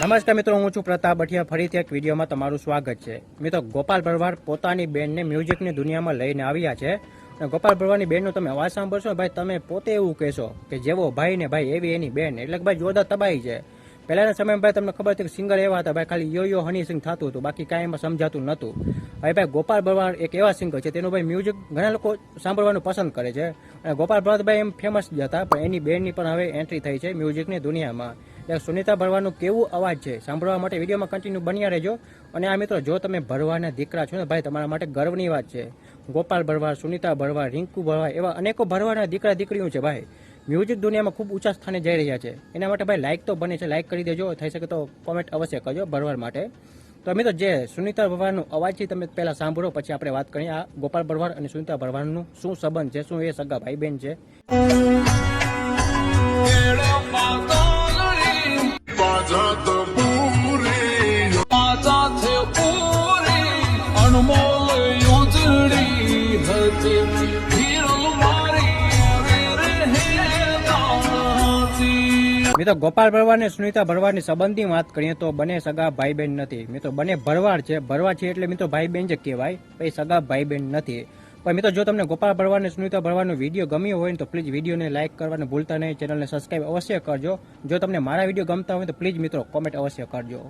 નમસ્કાર મિત્રો, હું છું પ્રતાપ અઠિયા ફરીથી એક વિડીયોમાં તમારું સ્વાગત છે. મિત્રો, ગોપાલ ભરવાડ પોતાની બેનને મ્યુઝિકની દુનિયામાં લઈને આવ્યા છે. ગોપાલ ભરવાડની બેનનો તમે અવાજ સાંભળશો ભાઈ, તમે પોતે એવું કહેશો કે જેવો ભાઈ ને ભાઈ, એવી એની બેન એટલે કે ભાઈ જોરદાર તબાઈ છે. પહેલાના સમયમાં ભાઈ તમને ખબર છે કે સિંગર એવા હતા, ભાઈ ખાલી યો યો હની સિંગ થતું હતું, બાકી કાંઈ એમાં સમજાતું નહોતું. હવે ભાઈ ગોપાલ ભરવાડ એક એવા સિંગર છે, તેનું ભાઈ મ્યુઝિક ઘણા લોકો સાંભળવાનું પસંદ કરે છે. અને ગોપાલ ભરવાડ એમ ફેમસ જ હતા, પણ એની બેનની પણ હવે એન્ટ્રી થઈ છે મ્યુઝિકની દુનિયામાં. એટલે સુનિતા ભરવાનું કેવું અવાજ છે, સાંભળવા માટે વિડીયોમાં કન્ટિન્યુ બન્યા રહેજો. અને આ મિત્રો, જો તમે ભરવાના દીકરા છો ને ભાઈ, તમારા માટે ગર્વની વાત છે. ગોપાલ ભરવાડ, સુનિતા ભરવાડ, રિંકુ ભરવાડ એવા અનેકો ભરવાના દીકરા દીકરીઓ છે ભાઈ. મ્યુઝિક દુનિયામાં ખૂબ ઊંચા સ્થાને જઈ રહ્યા છે. એના માટે ભાઈ લાઇક તો બને છે. લાઇક કરી દેજો. થઈ શકે તો કોમેન્ટ અવશ્ય કરજો ભરવાડ માટે. તો અમે તો જે સુનિતા ભરવાડનો અવાજથી તમે પહેલાં સાંભળો, પછી આપણે વાત કરીએ. આ ગોપાલ ભરવાડ અને સુનિતા ભરવાડનું શું સંબંધ છે? શું એ સગા ભાઈ બહેન છે અનમોલ યોજડી મિત્રો, ગોપાલ ભરવાડ અને સુનિતા ભરવાડની સંબંધની વાત કરીએ તો બને સગા ભાઈ બહેન નથી. મિત્રો, બને ભરવાડ છે. ભરવાડ છે એટલે મિત્રો ભાઈ બહેન જ કહેવાય, પછી સગા ભાઈ બહેન નથી. પણ મિત્રો, જો તમને ગોપાલ ભરવાડ અને સુનિતા ભરવાડનો વીડિયો ગમ્યો હોય તો પ્લીઝ વિડીયોને લાઇક કરવાનું ભૂલતા નહીં. ચેનલને સબસ્ક્રાઇબ અવશ્ય કરજો. જો તમને મારા વીડિયો ગમતા હોય તો પ્લીઝ મિત્રો કોમેન્ટ અવશ્ય કરજો.